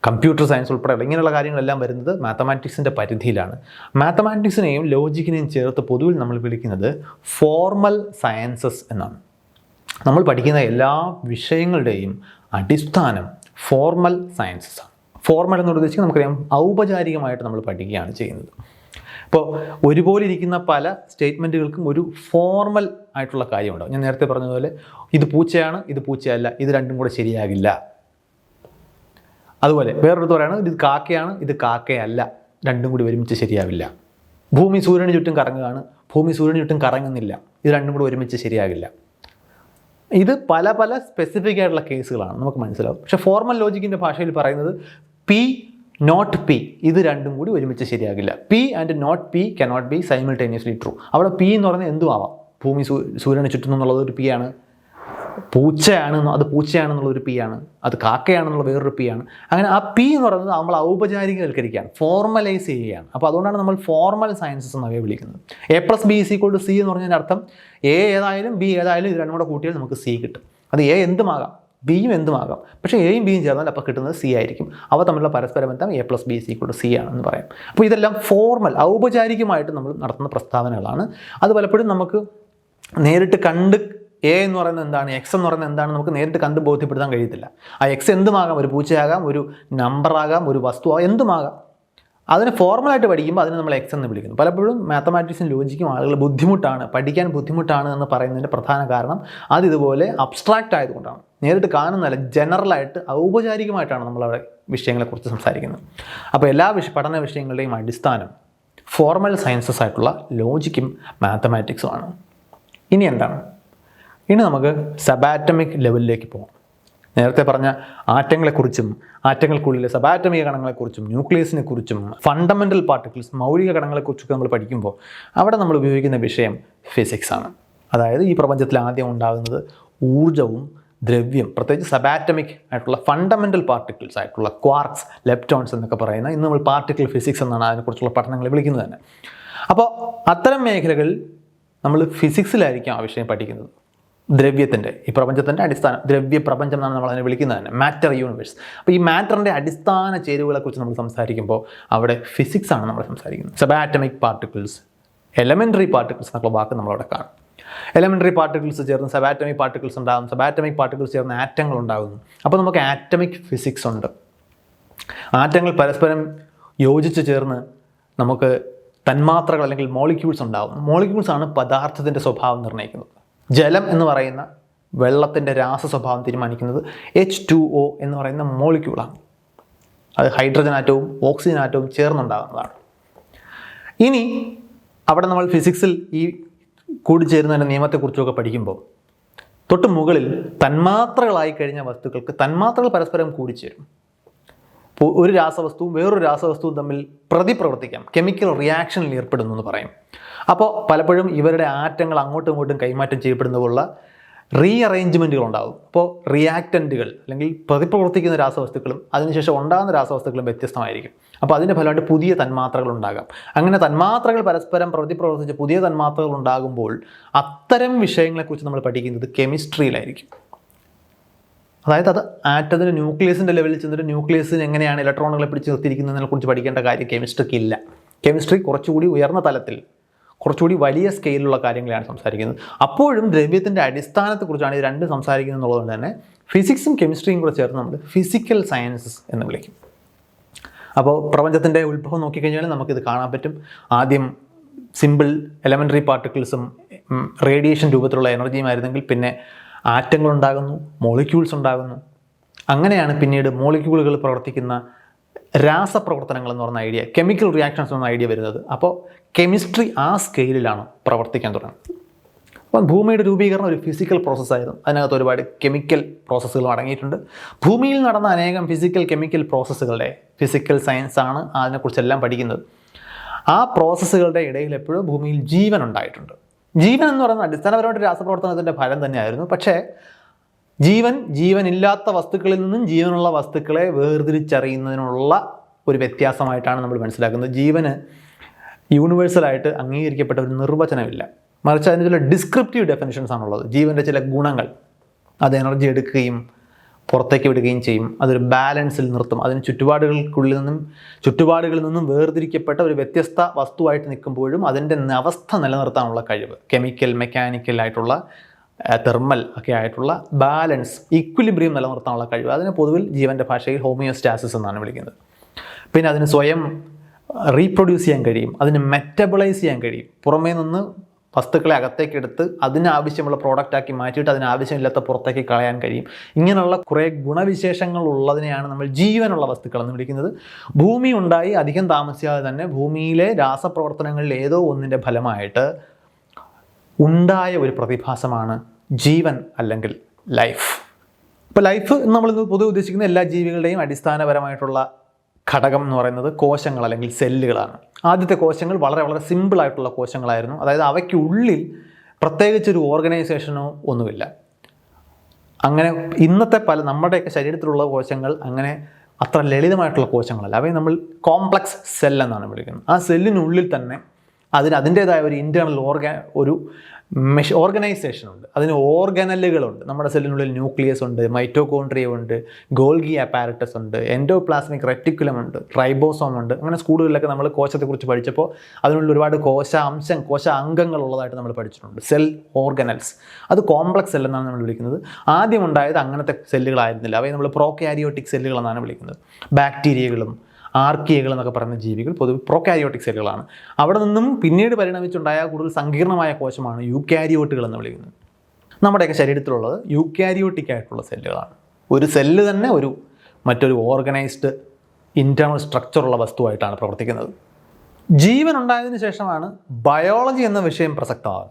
കമ്പ്യൂട്ടർ സയൻസ് ഉൾപ്പെടെ ഇങ്ങനെയുള്ള കാര്യങ്ങളെല്ലാം വരുന്നത് മാത്തമാറ്റിക്സിന്റെ പരിധിയിലാണ്. മാത്തമാറ്റിക്സിനെയും ലോജിക്കിനെയും ചേർത്ത് പൊതുവിൽ നമ്മൾ വിളിക്കുന്നത് ഫോർമൽ സയൻസസ് എന്നാണ്. നമ്മൾ പഠിക്കുന്ന എല്ലാ വിഷയങ്ങളുടെയും അടിസ്ഥാനം ഫോർമൽ സയൻസസ് ആണ്. ഫോർമൽ എന്ന് ഉദ്ദേശിച്ച് നമുക്കറിയാം ഔപചാരികമായിട്ട് നമ്മൾ പഠിക്കുകയാണ് ചെയ്യുന്നത്. ഇപ്പോൾ ഒരുപോലെ ഇരിക്കുന്ന പല സ്റ്റേറ്റ്മെന്റുകൾക്കും ഒരു ഫോർമൽ ആയിട്ടുള്ള കാര്യമുണ്ടാവും. ഞാൻ നേരത്തെ പറഞ്ഞതുപോലെ ഇത് പൂച്ചയാണ് ഇത് പൂച്ചയല്ല ഇത് രണ്ടും കൂടെ ശരിയാകില്ല. അതുപോലെ വേറൊരിടത്ത് പറയുകയാണ് ഇത് കാക്കയാണ് ഇത് കാക്കയല്ല രണ്ടും കൂടി ഒരുമിച്ച് ശരിയാവില്ല ഭൂമി സൂര്യന് ചുറ്റും കറങ്ങുകയാണ് ഭൂമി സൂര്യന് ചുറ്റും കറങ്ങുന്നില്ല ഇത് രണ്ടും കൂടി ഒരുമിച്ച് ശരിയാകില്ല. ഇത് പല പല സ്പെസിഫിക് ആയിട്ടുള്ള കേസുകളാണ് നമുക്ക് മനസ്സിലാവും. പക്ഷേ ഫോർമൽ ലോജിക്കിന്റെ ഭാഷയിൽ പറയുന്നത് പി നോട്ട് പി ഇത് രണ്ടും കൂടി ഒരുമിച്ച് ശരിയാകില്ല. P and not P cannot B simultaneously true അവിടെ പി എന്ന് പറഞ്ഞാൽ എന്തും ആവാം. ഭൂമി സൂര്യനെ ചുറ്റുന്നു എന്നുള്ളത് ഒരു പി ആണ്. പൂച്ചയാണ് അത് പൂച്ചയാണെന്നുള്ള ഒരു പി ആണ്. അത് കാക്കയാണെന്നുള്ള വേറൊരു പി ആണ്. അങ്ങനെ ആ പി എന്ന് പറയുന്നത് നമ്മൾ ഔപചാരികവൽക്കരിക്കുകയാണ്. ഫോർമലൈസ് ചെയ്യുകയാണ്. അപ്പോൾ അതുകൊണ്ടാണ് നമ്മൾ ഫോർമൽ സയൻസസ് എന്നവയെ വിളിക്കുന്നത്. എ പ്ലസ് ബി സി കൊണ്ട് സി എന്ന് പറഞ്ഞതിന്റെ അർത്ഥം എ ഏതായാലും ബി ഏതായാലും ഇത് രണ്ടും കൂടെ കൂട്ടിയാൽ നമുക്ക് സി കിട്ടും. അത് എ എന്തുമാകാം? ബിയും എന്തുമാകാം പക്ഷേ എയും ബിയും ചേർന്നാൽ അപ്പോൾ കിട്ടുന്നത് സി ആയിരിക്കും. അവ തമ്മിലുള്ള പരസ്പര ബന്ധം A plus B C C ആണെന്ന് പറയാം. അപ്പോൾ ഇതെല്ലാം ഫോർമൽ ഔപചാരികമായിട്ട് നമ്മൾ നടത്തുന്ന പ്രസ്താവനകളാണ്. അത് പലപ്പോഴും നമുക്ക് നേരിട്ട് കണ്ട് എ എന്ന് പറയുന്നത് എന്താണ് എക്സ് എന്ന് പറയുന്നത് എന്താണ് നമുക്ക് നേരിട്ട് കണ്ട് ബോധ്യപ്പെടുത്താൻ കഴിയത്തില്ല. ആ എക്സ് എന്തുമാകാം? ഒരു പൂച്ചയാകാം ഒരു നമ്പറാകാം ഒരു വസ്തു വസ്തുവാകാം എന്തുമാകാം? അതിന് ഫോർമലായിട്ട് പഠിക്കുമ്പോൾ അതിനെ നമ്മൾ എക്സ് എന്ന് വിളിക്കുന്നു. പലപ്പോഴും മാത്തമാറ്റിക്സും ലോജിക്കും ആളുകൾ ബുദ്ധിമുട്ടാണ് പഠിക്കാൻ ബുദ്ധിമുട്ടാണ് എന്ന് പറയുന്നതിന്റെ പ്രധാന കാരണം അത് ഇതുപോലെ അബ്സ്ട്രാക്റ്റ് ആയതുകൊണ്ടാണ്. നേരിട്ട് കാണുന്നതല്ല ജനറലായിട്ട് ഔപചാരികമായിട്ടാണ് നമ്മൾ അവിടെ വിഷയങ്ങളെക്കുറിച്ച് സംസാരിക്കുന്നത്. അപ്പോൾ എല്ലാ വിഷ പഠന വിഷയങ്ങളുടെയും അടിസ്ഥാനം ഫോർമൽ സയൻസസ് ആയിട്ടുള്ള ലോജിക്കും മാത്തമാറ്റിക്സുമാണ് ഇനി എന്താണ്? ഇനി നമുക്ക് സബാറ്റമിക് ലെവലിലേക്ക് പോകാം. നേരത്തെ പറഞ്ഞ ആറ്റങ്ങളെക്കുറിച്ചും ആറ്റങ്ങൾക്കുള്ളിലെ സബാറ്റമിക കണങ്ങളെക്കുറിച്ചും ന്യൂക്ലിയസിനെ കുറിച്ചും ഫണ്ടമെന്റൽ പാർട്ടിക്കിൾസ് മൗലിക കണങ്ങളെക്കുറിച്ചൊക്കെ നമ്മൾ പഠിക്കുമ്പോൾ അവിടെ നമ്മൾ ഉപയോഗിക്കുന്ന വിഷയം ഫിസിക്സ് ആണ്. അതായത് ഈ പ്രപഞ്ചത്തിൽ ആദ്യം ഉണ്ടാകുന്നത് ഊർജവും ദ്രവ്യം പ്രത്യേകിച്ച് സബാറ്റമിക് ആയിട്ടുള്ള ഫണ്ടമെന്റൽ പാർട്ടിക്കിൾസ് ആയിട്ടുള്ള ക്വാർക്സ് ലെപ്റ്റോൺസ് എന്നൊക്കെ പറയുന്ന ഇന്ന് നമ്മൾ പാർട്ടിക്കിൾ ഫിസിക്സ് എന്നാണ് അതിനെക്കുറിച്ചുള്ള പഠനങ്ങൾ വിളിക്കുന്നത് തന്നെ. അപ്പോൾ അത്തരം മേഖലകളിൽ നമ്മൾ ഫിസിക്സിലായിരിക്കും ആ വിഷയം പഠിക്കുന്നത്. ദ്രവ്യത്തിന്റെ ഈ പ്രപഞ്ചത്തിന്റെ അടിസ്ഥാനം ദ്രവ്യ പ്രപഞ്ചം എന്നാണ് നമ്മൾ അതിനെ വിളിക്കുന്നത് തന്നെ മാറ്റർ യൂണിവേഴ്സ് അപ്പോൾ ഈ മാറ്ററിന്റെ അടിസ്ഥാന ചേരുവകളെക്കുറിച്ച് നമ്മൾ സംസാരിക്കുമ്പോൾ അവിടെ ഫിസിക്സ് ആണ് നമ്മൾ സംസാരിക്കുന്നത്. സബാറ്റമിക് പാർട്ടിക്കിൾസ് എലമെന്ററി പാർട്ടിക്കിൾസ് എന്നുള്ള വാക്ക് നമ്മളവിടെ കാണും. എലമെന്ററി പാർട്ടിക്കിൾസ് ചേർന്ന് സബാറ്റമിക് പാർട്ടിക്കിൾസ് ഉണ്ടാകും സബാറ്റമിക് പാർട്ടിക്കിൾസ് ചേർന്ന് ആറ്റങ്ങൾ ഉണ്ടാകുന്നു. അപ്പോൾ നമുക്ക് ആറ്റമിക് ഫിസിക്സ് ഉണ്ട്. ആറ്റങ്ങൾ പരസ്പരം യോജിച്ച് ചേർന്ന് നമുക്ക് തന്മാത്രകൾ അല്ലെങ്കിൽ മോളിക്യൂൾസ് ഉണ്ടാകും മോളിക്യൂൾസ് ആണ് പദാർത്ഥത്തിന്റെ സ്വഭാവം നിർണയിക്കുന്നത്. ജലം എന്ന് പറയുന്ന വെള്ളത്തിന്റെ രാസ സ്വഭാവം തീരുമാനിക്കുന്നത് എച്ച് ടു ഒ എന്ന് പറയുന്ന മോളിക്യൂളാണ് അത് ഹൈഡ്രജൻ ആറ്റവും ഓക്സിജൻ ആറ്റവും ചേർന്നുണ്ടാകുന്നതാണ്. ഇനി അവിടെ നമ്മൾ ഫിസിക്സിൽ ഈ കൂടിച്ചേരുന്നതിന്റെ നിയമത്തെക്കുറിച്ചൊക്കെ പഠിക്കുമ്പോൾ തൊട്ട് മുകളിൽ തന്മാത്രകളായി കഴിഞ്ഞ വസ്തുക്കൾക്ക് തന്മാത്രകൾ പരസ്പരം കൂടിച്ചേരും. ഒരു രാസവസ്തുവും വേറൊരു രാസവസ്തുവും തമ്മിൽ പ്രതിപ്രവർത്തിക്കാം. കെമിക്കൽ റിയാക്ഷനിൽ ഏർപ്പെടുന്നു എന്ന് പറയും. അപ്പോൾ പലപ്പോഴും ഇവരുടെ ആറ്റങ്ങൾ അങ്ങോട്ടും ഇങ്ങോട്ടും കൈമാറ്റം ചെയ്യപ്പെടുന്ന പോലുള്ള റീ അറേഞ്ച്മെന്റുകൾ ഉണ്ടാകും അപ്പോൾ റിയാക്റ്റന്റുകൾ അല്ലെങ്കിൽ പ്രതിപ്രവർത്തിക്കുന്ന രാസവസ്തുക്കളും അതിനുശേഷം ഉണ്ടാകുന്ന രാസവസ്തുക്കളും വ്യത്യസ്തമായിരിക്കും. അപ്പോൾ അതിന്റെ ഫലമായിട്ട് പുതിയ തന്മാത്രകൾ ഉണ്ടാകാം. അങ്ങനെ തന്മാത്രകൾ പരസ്പരം പ്രതിപ്രവർത്തിച്ച് പുതിയ തന്മാത്രകൾ ഉണ്ടാകുമ്പോൾ അത്തരം വിഷയങ്ങളെക്കുറിച്ച് നമ്മൾ പഠിക്കുന്നത് കെമിസ്ട്രിയിലായിരിക്കും. അതായത് അത് ആറ്റത്തിന്റെ ന്യൂക്ലിയസിന്റെ ലെവലിൽ ചെന്നിട്ട് ന്യൂക്ലിയസിന് എങ്ങനെയാണ് ഇലക്ട്രോണുകളെ പിടിച്ച് നിർത്തിയിരിക്കുന്നതിനെ കുറിച്ച് പഠിക്കേണ്ട കാര്യം കെമിസ്ട്രിക്ക് ഇല്ല കെമിസ്ട്രി കുറച്ചുകൂടി ഉയർന്ന തലത്തിൽ കുറച്ചുകൂടി വലിയ സ്കെയിലുള്ള കാര്യങ്ങളാണ് സംസാരിക്കുന്നത്. അപ്പോഴും ദ്രവ്യത്തിന്റെ അടിസ്ഥാനത്തെക്കുറിച്ചാണ് ഇത് രണ്ട് സംസാരിക്കുന്നത് എന്നുള്ളതുകൊണ്ട് തന്നെ ഫിസിക്സും കെമിസ്ട്രിയും കൂടെ ചേർന്ന് നമ്മൾ ഫിസിക്കൽ സയൻസസ് എന്ന് വിളിക്കും. അപ്പോൾ പ്രപഞ്ചത്തിന്റെ ഉത്ഭവം നോക്കിക്കഴിഞ്ഞാൽ നമുക്കിത് കാണാൻ പറ്റും. ആദ്യം സിമ്പിൾ എലമെന്ററി പാർട്ടിക്കിൾസും റേഡിയേഷൻ രൂപത്തിലുള്ള എനർജിയുമായിരുന്നെങ്കിൽ പിന്നെ ആറ്റങ്ങളുണ്ടാകുന്നു മോളിക്യൂൾസ് ഉണ്ടാകുന്നു. അങ്ങനെയാണ് പിന്നീട് മോളിക്യൂളുകൾ പ്രവർത്തിക്കുന്ന രാസപ്രവർത്തനങ്ങൾ എന്ന് പറഞ്ഞ ഐഡിയ കെമിക്കൽ റിയാക്ഷൻസ് എന്ന ഐഡിയ വരുന്നത്. അപ്പോൾ കെമിസ്ട്രി ആ സ്കെയിലിലാണ് പ്രവർത്തിക്കാൻ തുടങ്ങുന്നത്. അപ്പം ഭൂമിയുടെ രൂപീകരണം ഒരു ഫിസിക്കൽ പ്രോസസ്സായിരുന്നു അതിനകത്ത് ഒരുപാട് കെമിക്കൽ പ്രോസസ്സുകൾ അടങ്ങിയിട്ടുണ്ട്. ഭൂമിയിൽ നടന്ന അനേകം ഫിസിക്കൽ കെമിക്കൽ പ്രോസസ്സുകളുടെ ഫിസിക്കൽ സയൻസ് ആണ് അതിനെക്കുറിച്ചെല്ലാം പഠിക്കുന്നത്. ആ പ്രോസസ്സുകളുടെ ഇടയിൽ എപ്പോഴും ഭൂമിയിൽ ജീവൻ ഉണ്ടായിട്ടുണ്ട്. ജീവൻ എന്ന് പറയുന്നത് അടിസ്ഥാനപരമായിട്ട് രാസപ്രവർത്തനത്തിന്റെ ഫലം തന്നെയായിരുന്നു. പക്ഷേ ജീവൻ ജീവനില്ലാത്ത വസ്തുക്കളിൽ നിന്നും ജീവനുള്ള വസ്തുക്കളെ വേർതിരിച്ചറിയുന്നതിനുള്ള ഒരു വ്യത്യാസമായിട്ടാണ് നമ്മൾ മനസ്സിലാക്കുന്നത്. ജീവന് യൂണിവേഴ്സലായിട്ട് അംഗീകരിക്കപ്പെട്ട ഒരു നിർവചനമില്ല. മറിച്ച് അതിന് ചില ഡിസ്ക്രിപ്റ്റീവ് ഡെഫിനിഷൻസ് ആണുള്ളത്. ജീവന്റെ ചില ഗുണങ്ങൾ. അത് എനർജി എടുക്കുകയും പുറത്തേക്ക് വിടുകയും ചെയ്യും. അതൊരു ബാലൻസിൽ നിർത്തും. അതിന് ചുറ്റുപാടുകൾക്കുള്ളിൽ നിന്നും ചുറ്റുപാടുകളിൽ നിന്നും വേർതിരിക്കപ്പെട്ട ഒരു വ്യത്യസ്ത വസ്തുവായിട്ട് നിൽക്കുമ്പോഴും അതിന്റെ അവസ്ഥ നിലനിർത്താനുള്ള കഴിവ് കെമിക്കൽ മെക്കാനിക്കൽ ആയിട്ടുള്ള തെർമൽ ഒക്കെ ആയിട്ടുള്ള ബാലൻസ് ഇക്വിലിബ്രിയം നിലനിർത്താനുള്ള കഴിവ്. അതിനെ പൊതുവിൽ ജീവന്റെ ഭാഷയിൽ ഹോമിയോസ്റ്റാസിസ് എന്നാണ് വിളിക്കുന്നത്. പിന്നെ അതിന് സ്വയം റീപ്രൊഡ്യൂസ് ചെയ്യാൻ കഴിയും. അതിന് മെറ്റബിളൈസ് ചെയ്യാൻ കഴിയും. പുറമേ നിന്ന് വസ്തുക്കളെ അകത്തേക്ക് എടുത്ത് അതിനാവശ്യമുള്ള പ്രോഡക്റ്റാക്കി മാറ്റിയിട്ട് അതിനാവശ്യമില്ലാത്ത പുറത്തേക്ക് കളയാൻ കഴിയും. ഇങ്ങനെയുള്ള കുറേ ഗുണവിശേഷങ്ങൾ ഉള്ളതിനെയാണ് നമ്മൾ ജീവനുള്ള വസ്തുക്കൾ എന്ന് വിളിക്കുന്നത്. ഭൂമി ഉണ്ടായി അധികം താമസിയാതെ തന്നെ ഭൂമിയിലെ രാസപ്രവർത്തനങ്ങളിൽ ഏതോ ഒന്നിന്റെ ഫലമായിട്ട് ഉണ്ടായ ഒരു പ്രതിഭാസമാണ് ജീവൻ അല്ലെങ്കിൽ ലൈഫ്. ഇപ്പോൾ ലൈഫ് നമ്മൾ ഇന്ന് പൊതുവെ ഉദ്ദേശിക്കുന്ന എല്ലാ ജീവികളുടെയും അടിസ്ഥാനപരമായിട്ടുള്ള ഘടകം എന്ന് പറയുന്നത് കോശങ്ങൾ അല്ലെങ്കിൽ സെല്ലുകളാണ്. ആദ്യത്തെ കോശങ്ങൾ വളരെ വളരെ സിമ്പിളായിട്ടുള്ള കോശങ്ങളായിരുന്നു. അതായത് അവയ്ക്കുള്ളിൽ പ്രത്യേകിച്ചൊരു ഓർഗനൈസേഷനോ ഒന്നുമില്ല. അങ്ങനെ ഇന്നത്തെ പല നമ്മുടെയൊക്കെ ശരീരത്തിലുള്ള കോശങ്ങൾ അങ്ങനെ അത്ര ലളിതമായിട്ടുള്ള കോശങ്ങളല്ല. അവയെ നമ്മൾ കോംപ്ലക്സ് സെൽ എന്നാണ് വിളിക്കുന്നത്. ആ സെല്ലിനുള്ളിൽ തന്നെ അതിന് അതിന്റേതായ ഒരു ഇന്റേർണൽ ഓർഗ ഒരു മെഷ് ഓർഗനൈസേഷൻ ഉണ്ട്. അതിന് ഓർഗനലുകളുണ്ട് നമ്മുടെ സെല്ലിനുള്ളിൽ ന്യൂക്ലിയസ് ഉണ്ട് മൈറ്റോകോൺട്രിയ ഉണ്ട് ഗോൾഗി അപ്പാരറ്റസ് ഉണ്ട് എൻഡോപ്ലാസ്മിക് റെറ്റിക്കുലം ഉണ്ട് റൈബോസോം ഉണ്ട്. അങ്ങനെ സ്കൂളുകളിലൊക്കെ നമ്മൾ കോശത്തെക്കുറിച്ച് പഠിച്ചപ്പോൾ അതിനുള്ളിൽ ഒരുപാട് കോശ അംശം കോശ അംഗങ്ങൾ ഉള്ളതായിട്ട് നമ്മൾ പഠിച്ചിട്ടുണ്ട്. സെൽ ഓർഗനൽസ് അത് കോംപ്ലക്സ് സെൽ എന്നാണ് നമ്മൾ വിളിക്കുന്നത്. ആദ്യം ഉണ്ടായത് അങ്ങനത്തെ സെല്ലുകളായിരുന്നില്ല അവയെ നമ്മൾ പ്രോകാരിയോട്ടിക് സെല്ലുകളെന്നാണ് വിളിക്കുന്നത്. ബാക്ടീരിയകളും ആർക്കിയകൾ എന്നൊക്കെ പറയുന്ന ജീവികൾ പൊതുവെ പ്രോകാരിയോട്ടിക് സെല്ലുകളാണ് അവിടെ നിന്നും പിന്നീട് പരിണമിച്ചുണ്ടായ കൂടുതൽ സങ്കീർണമായ കോശമാണ് യൂക്യാരിയോട്ടുകൾ എന്ന് വിളിക്കുന്നത്. നമ്മുടെയൊക്കെ ശരീരത്തിലുള്ളത് യൂക്യാരിയോട്ടിക് ആയിട്ടുള്ള സെല്ലുകളാണ് ഒരു സെല്ല് തന്നെ ഒരു മറ്റൊരു ഓർഗനൈസ്ഡ് ഇന്റേർണൽ സ്ട്രക്ചറുള്ള വസ്തുവായിട്ടാണ് പ്രവർത്തിക്കുന്നത്. ജീവൻ ഉണ്ടായതിനു ശേഷമാണ് ബയോളജി എന്ന വിഷയം പ്രസക്തമാകുന്നത്.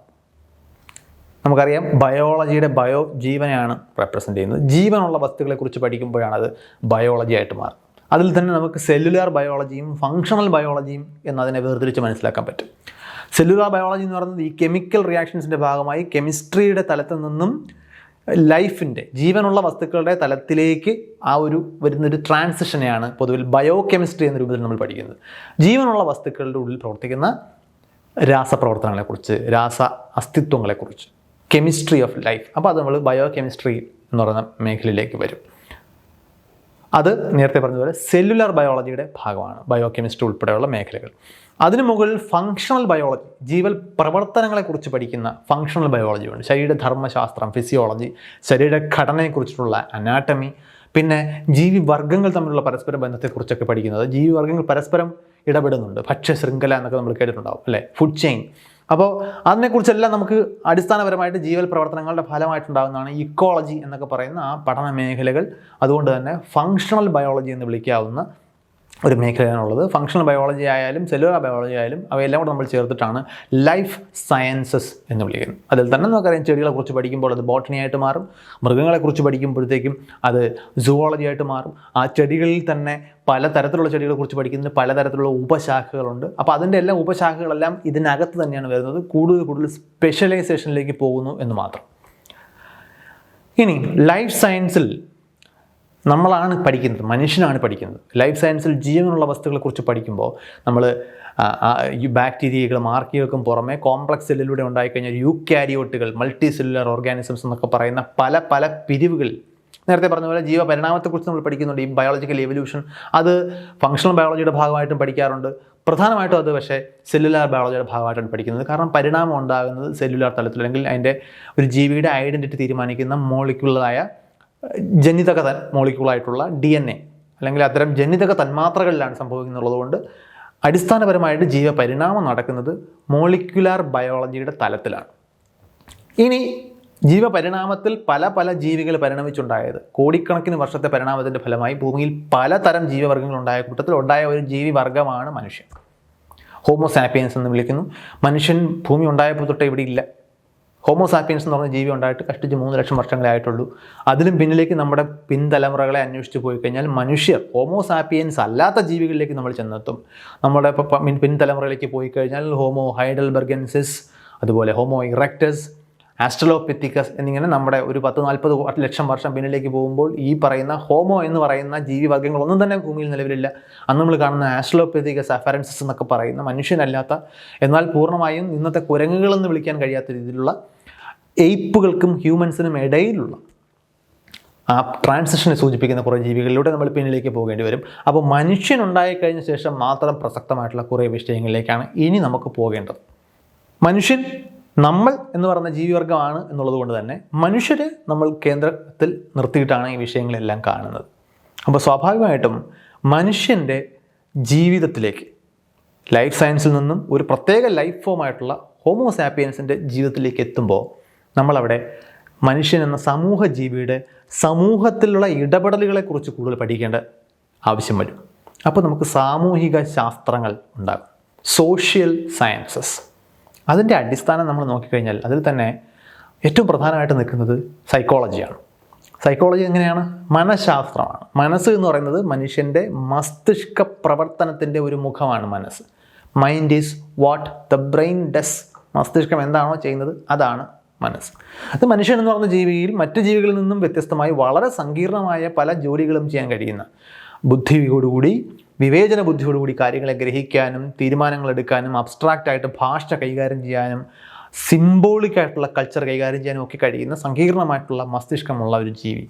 നമുക്കറിയാം ബയോളജിയുടെ ബയോ ജീവനെയാണ് റെപ്രസെന്റ് ചെയ്യുന്നത്. ജീവനുള്ള വസ്തുക്കളെക്കുറിച്ച് പഠിക്കുമ്പോഴാണ് അത് ബയോളജി ആയിട്ട് മാറുന്നത്. അതിൽ തന്നെ നമുക്ക് സെല്ലുലാർ ബയോളജിയും ഫങ്ഷണൽ ബയോളജിയും എന്നതിനെ വേർതിരിച്ച് മനസ്സിലാക്കാൻ പറ്റും. സെല്ലുലാർ ബയോളജി എന്ന് പറയുന്നത് ഈ കെമിക്കൽ റിയാക്ഷൻസിന്റെ ഭാഗമായി കെമിസ്ട്രിയുടെ തലത്തിൽ നിന്നും ലൈഫിന്റെ ജീവനുള്ള വസ്തുക്കളുടെ തലത്തിലേക്ക് ആ ഒരു വരുന്നൊരു ട്രാൻസിഷനെയാണ് പൊതുവിൽ ബയോ കെമിസ്ട്രി എന്ന രൂപത്തിൽ നമ്മൾ പഠിക്കുന്നത്. ജീവനുള്ള വസ്തുക്കളുടെ ഉള്ളിൽ പ്രവർത്തിക്കുന്ന രാസപ്രവർത്തനങ്ങളെക്കുറിച്ച് രാസ അസ്തിത്വങ്ങളെക്കുറിച്ച് കെമിസ്ട്രി ഓഫ് ലൈഫ് അപ്പോൾ അത് നമ്മൾ ബയോ കെമിസ്ട്രി എന്ന് പറയുന്ന മേഖലയിലേക്ക് വരും. അത് നേരത്തെ പറഞ്ഞതുപോലെ സെല്ലുലാർ ബയോളജിയുടെ ഭാഗമാണ്. ബയോ കെമിസ്ട്രി ഉൾപ്പെടെയുള്ള മേഖലകൾ. അതിനു മുകളിൽ ഫങ്ഷണൽ ബയോളജി ജീവൽ പ്രവർത്തനങ്ങളെക്കുറിച്ച് പഠിക്കുന്ന ഫങ്ഷണൽ ബയോളജി ഉണ്ട്. ശരീരധർമ്മശാസ്ത്രം ഫിസിയോളജി ശരീരഘടനയെക്കുറിച്ചിട്ടുള്ള അനാട്ടമി പിന്നെ ജീവി വർഗങ്ങൾ തമ്മിലുള്ള പരസ്പര ബന്ധത്തെക്കുറിച്ചൊക്കെ പഠിക്കുന്നത്. ജീവി വർഗങ്ങൾ പരസ്പരം ഇടപെടുന്നുണ്ട്. ഭക്ഷ്യ ശൃംഖല എന്നൊക്കെ നമ്മൾ കേട്ടിട്ടുണ്ടാവും അല്ലേ? ഫുഡ് ചെയിൻ അപ്പോൾ അതിനെക്കുറിച്ചെല്ലാം നമുക്ക് അടിസ്ഥാനപരമായിട്ട് ജീവൽ പ്രവർത്തനങ്ങളുടെ ഫലമായിട്ടുണ്ടാകുന്നതാണ് ഇക്കോളജി എന്നൊക്കെ പറയുന്ന ആ പഠന മേഖലകൾ. അതുകൊണ്ട് തന്നെ ഫങ്ഷണൽ ബയോളജി എന്ന് വിളിക്കാവുന്ന ഒരു മേഖലയാണുള്ളത്. ഫങ്ഷണൽ ബയോളജി ആയാലും സെല്ലുലാർ ബയോളജി ആയാലും അവയെല്ലാം കൂടെ നമ്മൾ ചേർത്തിട്ടാണ് ലൈഫ് സയൻസസ് എന്ന് വിളിക്കുന്നത്. അതിൽ തന്നെ നമുക്കറിയാം ചെടികളെക്കുറിച്ച് പഠിക്കുമ്പോൾ അത് ബോട്ടണി ആയിട്ട് മാറും. മൃഗങ്ങളെക്കുറിച്ച് പഠിക്കുമ്പോഴത്തേക്കും അത് സുവോളജി ആയിട്ട് മാറും. ആ ചെടികളിൽ തന്നെ പല തരത്തിലുള്ള ചെടികളെ കുറിച്ച് പഠിക്കുന്നതിന് പലതരത്തിലുള്ള ഉപശാഖകളുണ്ട്. അപ്പോൾ അതിന്റെ എല്ലാം ഉപശാഖകളെല്ലാം ഇതിനകത്ത് തന്നെയാണ് വരുന്നത്. കൂടുതൽ കൂടുതൽ സ്പെഷ്യലൈസേഷനിലേക്ക് പോകുന്നു എന്ന് മാത്രം. ഇനി ലൈഫ് സയൻസിൽ നമ്മളാണ് പഠിക്കുന്നത് മനുഷ്യനാണ് പഠിക്കുന്നത്. ലൈഫ് സയൻസിൽ ജീവനുള്ള വസ്തുക്കളെക്കുറിച്ച് പഠിക്കുമ്പോൾ നമ്മൾ ബാക്ടീരിയകളും ആർക്കികൾക്കും പുറമെ കോംപ്ലക്സ് സെല്ലിലൂടെ ഉണ്ടായിക്കഴിഞ്ഞാൽ യൂക്യാരിയോട്ടുകൾ മൾട്ടി സെല്ലുലാർ ഓർഗാനിസംസ് എന്നൊക്കെ പറയുന്ന പല പല പിരിവുകൾ. നേരത്തെ പറഞ്ഞ പോലെ ജീവപരിണാമത്തെക്കുറിച്ച് നമ്മൾ പഠിക്കുന്നുണ്ട്. ഈ ബയോളജിക്കൽ എവല്യൂഷൻ അത് ഫങ്ഷണൽ ബയോളജിയുടെ ഭാഗമായിട്ടും പഠിക്കാറുണ്ട്. പ്രധാനമായിട്ടും അത് പക്ഷേ സെല്ലുലാർ ബയോളജിയുടെ ഭാഗമായിട്ടാണ് പഠിക്കുന്നത്. കാരണം പരിണാമം ഉണ്ടാകുന്നത് സെല്ലുലാർ തലത്തിൽ അല്ലെങ്കിൽ അതിന്റെ ഒരു ജീവിയുടെ ഐഡന്റിറ്റി തീരുമാനിക്കുന്ന മോളിക്കുലറായ ജനിതക തൻ മോളിക്യൂളായിട്ടുള്ള ഡി എൻ എ അല്ലെങ്കിൽ അത്തരം ജനിതക തന്മാത്രകളിലാണ് സംഭവിക്കുന്നുള്ളതുകൊണ്ട് അടിസ്ഥാനപരമായിട്ട് ജീവപരിണാമം നടക്കുന്നത് മോളിക്യുലാർ ബയോളജിയുടെ തലത്തിലാണ്. ഇനി ജീവപരിണാമത്തിൽ പല പല ജീവികൾ പരിണമിച്ചുണ്ടായത് കോടിക്കണക്കിന് വർഷത്തെ പരിണാമത്തിന്റെ ഫലമായി ഭൂമിയിൽ പലതരം ജീവവർഗങ്ങൾ ഉണ്ടായ കൂട്ടത്തിൽ ഉണ്ടായ ഒരു ജീവിവർഗമാണ് മനുഷ്യൻ. ഹോമോസാപ്പിയൻസ് എന്ന് വിളിക്കുന്നു. മനുഷ്യൻ ഭൂമി ഉണ്ടായപ്പോൾ തൊട്ട് ഇവിടെ ഇല്ല. ഹോമോസാപ്പിയൻസ് എന്ന് പറഞ്ഞ ജീവി ഉണ്ടായിട്ട് കഷ്ടിച്ച് മൂന്ന് ലക്ഷം വർഷങ്ങളെ ആയിട്ടുള്ളൂ. അതിലും പിന്നിലേക്ക് നമ്മുടെ പിൻതലമുറകളെ അന്വേഷിച്ച് പോയി കഴിഞ്ഞാൽ മനുഷ്യർ ഹോമോസാപ്പിയൻസ് അല്ലാത്ത ജീവികളിലേക്ക് നമ്മൾ ചെന്നെത്തും. നമ്മുടെ ഇപ്പോൾ പിൻതലമുറയിലേക്ക് പോയി കഴിഞ്ഞാൽ ഹോമോ ഹൈഡൽബർഗൻസിസ് അതുപോലെ ഹോമോ ഇറക്ടസ് ആസ്ട്രലോപെത്തിക്കസ് എന്നിങ്ങനെ നമ്മുടെ ഒരു പത്ത് നാൽപ്പത് ലക്ഷം വർഷം പിന്നിലേക്ക് പോകുമ്പോൾ ഈ പറയുന്ന ഹോമോ എന്ന് പറയുന്ന ജീവിവർഗങ്ങളൊന്നും തന്നെ ഭൂമിയിൽ നിലവിലില്ല. അന്ന് നമ്മൾ കാണുന്ന ആസ്ട്രലോപെത്തിക്കസ് അഫറൻസസ് എന്നൊക്കെ പറയുന്ന മനുഷ്യനല്ലാത്ത എന്നാൽ പൂർണമായും ഇന്നത്തെ കുരങ്ങുകളെന്ന് വിളിക്കാൻ കഴിയാത്ത രീതിയിലുള്ള എയ്പ്പുകൾക്കും ഹ്യൂമൻസിനും ഇടയിലുള്ള ആ ട്രാൻസിഷനെ സൂചിപ്പിക്കുന്ന കുറേ ജീവികളിലൂടെ നമ്മൾ പിന്നിലേക്ക് പോകേണ്ടി വരും. അപ്പോൾ മനുഷ്യൻ ഉണ്ടായിക്കഴിഞ്ഞ ശേഷം മാത്രം പ്രസക്തമായിട്ടുള്ള കുറേ വിഷയങ്ങളിലേക്കാണ് ഇനി നമുക്ക് പോകേണ്ടത്. മനുഷ്യൻ നമ്മൾ എന്ന് പറയുന്ന ജീവിവർഗമാണ് എന്നുള്ളത് കൊണ്ട് തന്നെ മനുഷ്യരെ നമ്മൾ കേന്ദ്രത്തിൽ നിർത്തിയിട്ടാണ് ഈ വിഷയങ്ങളെല്ലാം കാണുന്നത്. അപ്പോൾ സ്വാഭാവികമായിട്ടും മനുഷ്യന്റെ ജീവിതത്തിലേക്ക് ലൈഫ് സയൻസിൽ നിന്നും ഒരു പ്രത്യേക ലൈഫ് ഫോമായിട്ടുള്ള ഹോമോസാപ്പിയൻസിന്റെ ജീവിതത്തിലേക്ക് എത്തുമ്പോൾ നമ്മളവിടെ മനുഷ്യൻ എന്ന സമൂഹ ജീവിയുടെ സമൂഹത്തിലുള്ള ഇടപെടലുകളെക്കുറിച്ച് കൂടുതൽ പഠിക്കേണ്ട ആവശ്യം വരും. അപ്പോൾ നമുക്ക് സാമൂഹിക ശാസ്ത്രങ്ങൾ ഉണ്ടാകും. സോഷ്യൽ സയൻസസ് അതിന്റെ അടിസ്ഥാനം നമ്മൾ നോക്കിക്കഴിഞ്ഞാൽ അതിൽ തന്നെ ഏറ്റവും പ്രധാനമായിട്ട് നിൽക്കുന്നത് സൈക്കോളജിയാണ് സൈക്കോളജി എങ്ങനെയാണ്? മനഃശാസ്ത്രമാണ്. മനസ്സ് എന്ന് പറയുന്നത് മനുഷ്യന്റെ മസ്തിഷ്ക പ്രവർത്തനത്തിന്റെ ഒരു മുഖമാണ് മനസ്സ്. Mind is what the brain does മസ്തിഷ്കം എന്താണോ ചെയ്യുന്നത്? അതാണ് മനസ്സ്. അത് മനുഷ്യൻ എന്ന് പറഞ്ഞ ജീവിയിൽ മറ്റ് ജീവികളിൽ നിന്നും വ്യത്യസ്തമായി വളരെ സങ്കീർണമായ പല ജോലികളും ചെയ്യാൻ കഴിയുന്ന ബുദ്ധിയോടുകൂടി വിവേചന ബുദ്ധിയോടുകൂടി കാര്യങ്ങളെ ഗ്രഹിക്കാനും തീരുമാനങ്ങൾ എടുക്കാനും അബ്സ്ട്രാക്റ്റ് ആയിട്ട് ഭാഷ കൈകാര്യം ചെയ്യാനും സിംബോളിക് ആയിട്ടുള്ള കൾച്ചർ കൈകാര്യം ചെയ്യാനും ഒക്കെ കഴിയുന്ന സങ്കീർണമായിട്ടുള്ള മസ്തിഷ്കമുള്ള ഒരു ജീവി.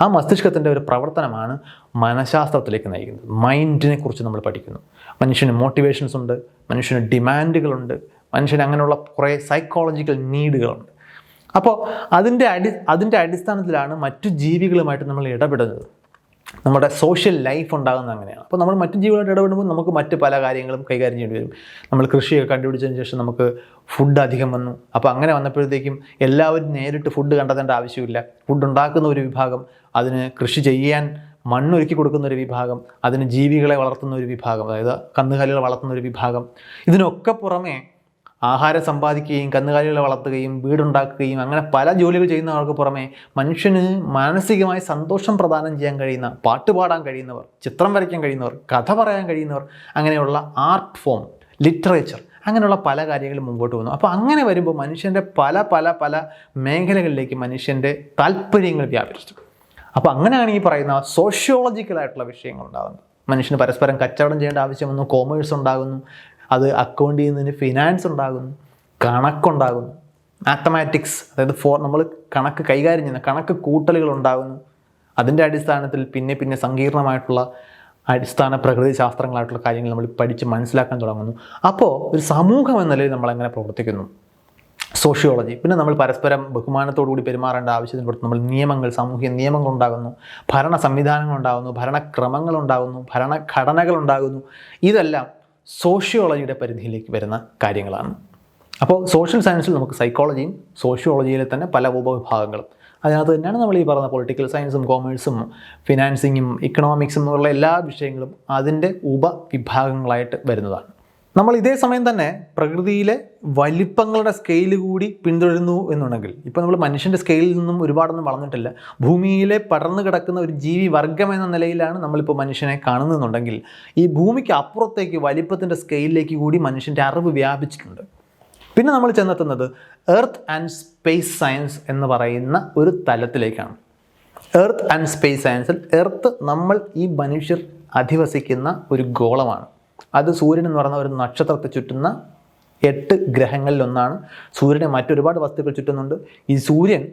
ആ മസ്തിഷ്കത്തിന്റെ ഒരു പ്രവർത്തനമാണ് മനഃശാസ്ത്രത്തിലേക്ക് നയിക്കുന്നത്. മൈൻഡിനെ കുറിച്ച് നമ്മൾ പഠിക്കുന്നു. മനുഷ്യന് മോട്ടിവേഷൻസ് ഉണ്ട് മനുഷ്യന് ഡിമാൻഡുകളുണ്ട് മനുഷ്യന് അങ്ങനെയുള്ള കുറേ സൈക്കോളജിക്കൽ നീഡുകളുണ്ട് അപ്പോൾ അതിന്റെ അടി അതിന്റെ അടിസ്ഥാനത്തിലാണ് മറ്റു ജീവികളുമായിട്ട് നമ്മൾ ഇടപെടുന്നത്. നമ്മുടെ സോഷ്യൽ ലൈഫ് ഉണ്ടാകുന്ന അങ്ങനെയാണ്. അപ്പോൾ നമ്മൾ മറ്റു ജീവികളായിട്ട് ഇടപെടുമ്പോൾ നമുക്ക് മറ്റ് പല കാര്യങ്ങളും കൈകാര്യം ചെയ്യേണ്ടി വരും. നമ്മൾ കൃഷിയൊക്കെ കണ്ടുപിടിച്ചതിന് ശേഷം നമുക്ക് ഫുഡ് അധികം വന്നു. അപ്പോൾ അങ്ങനെ വന്നപ്പോഴത്തേക്കും എല്ലാവരും നേരിട്ട് ഫുഡ് കണ്ടെത്തേണ്ട ആവശ്യമില്ല. ഫുഡ് ഉണ്ടാക്കുന്ന ഒരു വിഭാഗം അതിന് കൃഷി ചെയ്യാൻ മണ്ണൊരുക്കി കൊടുക്കുന്ന ഒരു വിഭാഗം അതിന് ജീവികളെ വളർത്തുന്ന ഒരു വിഭാഗം അതായത് കന്നുകാലികളെ വളർത്തുന്ന ഒരു വിഭാഗം. ഇതിനൊക്കെ പുറമെ ആഹാരം സമ്പാദിക്കുകയും കന്നുകാലികളെ വളർത്തുകയും വീടുണ്ടാക്കുകയും അങ്ങനെ പല ജോലികൾ ചെയ്യുന്ന ചെയ്യുന്നവർക്ക് പുറമെ മനുഷ്യന് മാനസികമായി സന്തോഷം പ്രദാനം ചെയ്യാൻ കഴിയുന്ന പാട്ട് പാടാൻ കഴിയുന്നവർ ചിത്രം വരയ്ക്കാൻ കഴിയുന്നവർ കഥ പറയാൻ കഴിയുന്നവർ അങ്ങനെയുള്ള ആർട്ട് ഫോം ലിറ്ററേച്ചർ അങ്ങനെയുള്ള പല കാര്യങ്ങളും മുമ്പോട്ട് പോകുന്നു. അപ്പോൾ അങ്ങനെ വരുമ്പോൾ മനുഷ്യന്റെ പല പല പല മേഖലകളിലേക്ക് മനുഷ്യന്റെ താല്പര്യങ്ങൾ വ്യാപിച്ചു. അപ്പോൾ അങ്ങനെയാണ് ഈ പറയുന്ന സോഷ്യോളജിക്കലായിട്ടുള്ള വിഷയങ്ങൾ ഉണ്ടാകുന്നത്. മനുഷ്യന് പരസ്പരം കച്ചവടം ചെയ്യേണ്ട ആവശ്യം വന്നു കോമേഴ്സ് ഉണ്ടാകുന്നു അത് അക്കൗണ്ട് ചെയ്യുന്നതിന് ഫിനാൻസ് ഉണ്ടാകുന്നു കണക്കുണ്ടാകുന്നു മാത്തമാറ്റിക്സ് അതായത് ഫോർ നമ്മൾ കണക്ക് കൈകാര്യം ചെയ്യുന്ന കണക്ക് കൂട്ടലുകൾ ഉണ്ടാകുന്നു. അതിന്റെ അടിസ്ഥാനത്തിൽ പിന്നെ പിന്നെ സങ്കീർണമായിട്ടുള്ള അടിസ്ഥാന പ്രകൃതി ശാസ്ത്രങ്ങളായിട്ടുള്ള കാര്യങ്ങൾ നമ്മൾ പഠിച്ച് മനസ്സിലാക്കാൻ തുടങ്ങുന്നു. അപ്പോൾ ഒരു സമൂഹം എന്ന നിലയിൽ നമ്മൾ എങ്ങനെ പ്രവർത്തിക്കുന്നു? സോഷ്യോളജി പിന്നെ നമ്മൾ പരസ്പരം ബഹുമാനത്തോടുകൂടി പെരുമാറേണ്ട ആവശ്യത്തിന് കൊടുത്ത് നമ്മൾ നിയമങ്ങൾ സാമൂഹിക നിയമങ്ങൾ ഉണ്ടാകുന്നു. ഭരണ സംവിധാനങ്ങൾ ഉണ്ടാകുന്നു ഭരണക്രമങ്ങൾ ഉണ്ടാകുന്നു ഭരണഘടനകൾ ഉണ്ടാകുന്നു. ഇതെല്ലാം സോഷ്യോളജിയുടെ പരിധിയിലേക്ക് വരുന്ന കാര്യങ്ങളാണ്. അപ്പോൾ സോഷ്യൽ സയൻസിൽ നമുക്ക് സൈക്കോളജിയും സോഷ്യോളജിയിലെ തന്നെ പല ഉപവിഭാഗങ്ങളും. അതിനകത്ത് തന്നെയാണ് നമ്മൾ ഈ പറഞ്ഞ പൊളിറ്റിക്കൽ സയൻസും കോമേഴ്സും ഫിനാൻസിങ്ങും ഇക്കണോമിക്സും ഉള്ള എല്ലാ വിഷയങ്ങളും അതിന്റെ ഉപവിഭാഗങ്ങളായിട്ട് വരുന്നതാണ്. നമ്മൾ ഇതേ സമയം തന്നെ പ്രകൃതിയിലെ വലിപ്പങ്ങളുടെ സ്കെയിൽ കൂടി പിന്തുടരുന്നു എന്നുണ്ടെങ്കിൽ ഇപ്പോൾ നമ്മൾ മനുഷ്യന്റെ സ്കെയിലിൽ നിന്നും ഒരുപാടൊന്നും വളർന്നിട്ടില്ല. ഭൂമിയിലെ പടർന്നു കിടക്കുന്ന ഒരു ജീവി വർഗം എന്ന നിലയിലാണ് നമ്മളിപ്പോൾ മനുഷ്യനെ കാണുന്നതെന്നുണ്ടെങ്കിൽ ഈ ഭൂമിക്ക് അപ്പുറത്തേക്ക് വലിപ്പത്തിന്റെ സ്കെയിലിലേക്ക് കൂടി മനുഷ്യന്റെ അറിവ് വ്യാപിച്ചിട്ടുണ്ട്. പിന്നെ നമ്മൾ ചെന്നെത്തുന്നത് എർത്ത് ആൻഡ് സ്പേസ് സയൻസ് എന്ന് പറയുന്ന ഒരു തലത്തിലേക്കാണ്. എർത്ത് ആൻഡ് സ്പേസ് സയൻസിൽ എർത്ത് നമ്മൾ ഈ മനുഷ്യർ അധിവസിക്കുന്ന ഒരു ഗോളമാണ്. അത് സൂര്യൻ എന്ന് പറയുന്ന ഒരു നക്ഷത്രത്തെ ചുറ്റുന്ന എട്ട് ഗ്രഹങ്ങളിലൊന്നാണ്. സൂര്യനെ മറ്റൊരുപാട് വസ്തുക്കൾ ചുറ്റുന്നുണ്ട്. ഈ സൂര്യൻ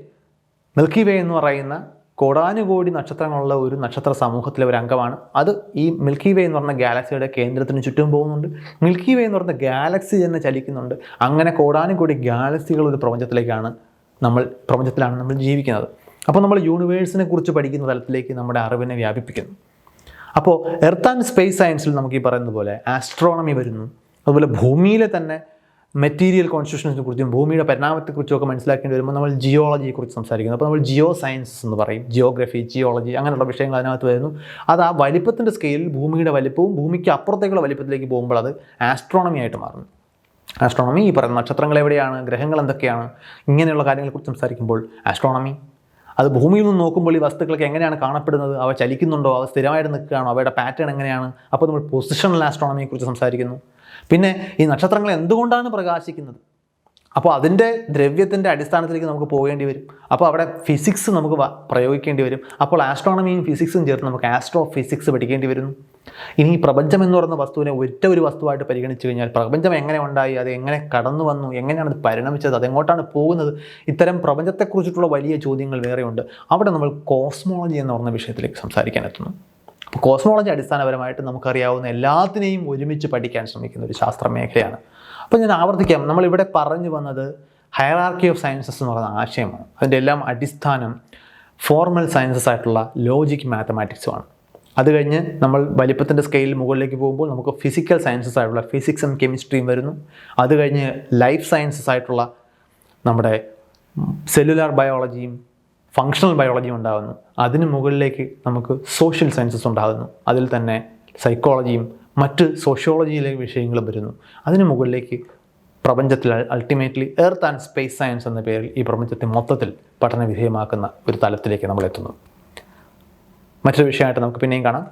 മിൽക്കി വേ എന്ന് പറയുന്ന കോടാനുകോടി നക്ഷത്രങ്ങളുള്ള ഒരു നക്ഷത്ര സമൂഹത്തിലെ ഒരു അംഗമാണ്. അത് ഈ മിൽക്കി വേ എന്ന് പറഞ്ഞ ഗാലക്സിയുടെ കേന്ദ്രത്തിന് ചുറ്റും പോകുന്നുണ്ട്. മിൽക്കി വേ എന്ന് പറഞ്ഞ ഗാലക്സി തന്നെ ചലിക്കുന്നുണ്ട്. അങ്ങനെ കോടാനുകോടി ഗാലക്സികൾ ഒരു പ്രപഞ്ചത്തിലേക്കാണ് നമ്മൾ പ്രപഞ്ചത്തിലാണ് നമ്മൾ ജീവിക്കുന്നത്. അപ്പോൾ നമ്മൾ യൂണിവേഴ്സിനെ കുറിച്ച് പഠിക്കുന്ന തലത്തിലേക്ക് നമ്മുടെ അറിവിനെ വ്യാപിപ്പിക്കുന്നു. അപ്പോൾ എർത്ത് ആൻഡ് സ്പേസ് സയൻസിൽ നമുക്ക് ഈ പറയുന്ന പോലെ ആസ്ട്രോണമി വരുന്നു. അതുപോലെ ഭൂമിയിലെ തന്നെ മെറ്റീരിയൽ കോൺസ്റ്റിറ്റ്യൂഷൻസിനെ കുറിച്ചും ഭൂമിയുടെ പരിണാമത്തെക്കുറിച്ചും ഒക്കെ മനസ്സിലാക്കേണ്ടി വരുമ്പോൾ നമ്മൾ ജിയോളജിയെക്കുറിച്ച് സംസാരിക്കുന്നു. അപ്പോൾ നമ്മൾ ജിയോ സയൻസ് എന്ന് പറയും. ജിയോഗ്രഫി ജിയോളജി അങ്ങനെയുള്ള വിഷയങ്ങൾ അതിനകത്ത് വരുന്നു. അത് ആ വലിപ്പത്തിന്റെ സ്കെയിലിൽ ഭൂമിയുടെ വലിപ്പവും ഭൂമിക്ക് അപ്പുറത്തേക്കുള്ള വലിപ്പത്തിലേക്ക് പോകുമ്പോൾ അത് ആസ്ട്രോണമി ആയിട്ട് മാറുന്നു. ആസ്ട്രോണമി ഈ പറയുന്ന നക്ഷത്രങ്ങൾ എവിടെയാണ്? ഗ്രഹങ്ങൾ എന്തൊക്കെയാണ്? ഇങ്ങനെയുള്ള കാര്യങ്ങളെക്കുറിച്ച് സംസാരിക്കുമ്പോൾ ആസ്ട്രോണമി അത് ഭൂമിയിൽ നിന്ന് നോക്കുമ്പോൾ ഈ വസ്തുക്കളൊക്കെ എങ്ങനെയാണ് കാണപ്പെടുന്നത്? അവ ചലിക്കുന്നുണ്ടോ? അവ സ്ഥിരമായിട്ട് നിൽക്കുകയാണോ? അവയുടെ പാറ്റേൺ എങ്ങനെയാണ്? അപ്പോൾ നമ്മൾ പൊസിഷണൽ ആസ്ട്രോണമിയെക്കുറിച്ച് സംസാരിക്കുന്നു. പിന്നെ ഈ നക്ഷത്രങ്ങൾ എന്തുകൊണ്ടാണ് പ്രകാശിക്കുന്നത്? അപ്പോൾ അതിന്റെ ദ്രവ്യത്തിന്റെ അടിസ്ഥാനത്തിലേക്ക് നമുക്ക് പോകേണ്ടി വരും. അപ്പോൾ അവിടെ ഫിസിക്സ് നമുക്ക് പ്രയോഗിക്കേണ്ടി വരും. അപ്പോൾ ആസ്ട്രോണമിയും ഫിസിക്സും ചേർത്ത് നമുക്ക് ആസ്ട്രോ ഫിസിക്സ് പഠിക്കേണ്ടി വരുന്നു. ഇനി പ്രപഞ്ചം എന്ന് പറയുന്ന വസ്തുവിനെ ഒറ്റ ഒരു വസ്തുവായിട്ട് പരിഗണിച്ചു കഴിഞ്ഞാൽ പ്രപഞ്ചം എങ്ങനെ ഉണ്ടായി? അത് എങ്ങനെ കടന്നു വന്നു? എങ്ങനെയാണ് അത് പരിണമിച്ചത്? അതെങ്ങോട്ടാണ് പോകുന്നത്? ഇത്തരം പ്രപഞ്ചത്തെക്കുറിച്ചിട്ടുള്ള വലിയ ചോദ്യങ്ങൾ വേറെയുണ്ട്. അവിടെ നമ്മൾ കോസ്മോളജി എന്ന് പറയുന്ന വിഷയത്തിലേക്ക് സംസാരിക്കാൻ എത്തുന്നു. കോസ്മോളജി അടിസ്ഥാനപരമായിട്ട് നമുക്കറിയാവുന്ന എല്ലാത്തിനെയും ഒരുമിച്ച് പഠിക്കാൻ ശ്രമിക്കുന്ന ഒരു ശാസ്ത്ര മേഖലയാണ് അപ്പോൾ ഞാൻ ആവർത്തിക്കാം. നമ്മളിവിടെ പറഞ്ഞു വന്നത് ഹയറാർക്കി ഓഫ് സയൻസസ് എന്ന് പറയുന്ന ആശയമാണ്. അതിന്റെ എല്ലാം അടിസ്ഥാനം ഫോർമൽ സയൻസസ് ആയിട്ടുള്ള ലോജിക് മാത്തമാറ്റിക്സുമാണ് അത് കഴിഞ്ഞ് നമ്മൾ വലിപ്പത്തിന്റെ സ്കെയിൽ മുകളിലേക്ക് പോകുമ്പോൾ നമുക്ക് ഫിസിക്കൽ സയൻസസ് ആയിട്ടുള്ള ഫിസിക്സും കെമിസ്ട്രിയും വരുന്നു. അത് കഴിഞ്ഞ് ലൈഫ് സയൻസസ് ആയിട്ടുള്ള നമ്മുടെ സെല്ലുലാർ ബയോളജിയും ഫങ്ഷണൽ ബയോളജിയും ഉണ്ടാകുന്നു. അതിന് മുകളിലേക്ക് നമുക്ക് സോഷ്യൽ സയൻസസ് ഉണ്ടാകുന്നു. അതിൽ തന്നെ സൈക്കോളജിയും മറ്റ് സോഷ്യോളജിയിലെ വിഷയങ്ങളും വരുന്നു. അതിന് മുകളിലേക്ക് പ്രപഞ്ചത്തിൽ ultimately earth and space science എന്ന പേരിൽ ഈ പ്രപഞ്ചത്തെ മൊത്തത്തിൽ പഠന വിധേയമാക്കുന്ന ഒരു തലത്തിലേക്ക് നമ്മൾ എത്തുന്നു മറ്റൊരു വിഷയമായിട്ട് നമുക്ക് പിന്നെയും കാണാം.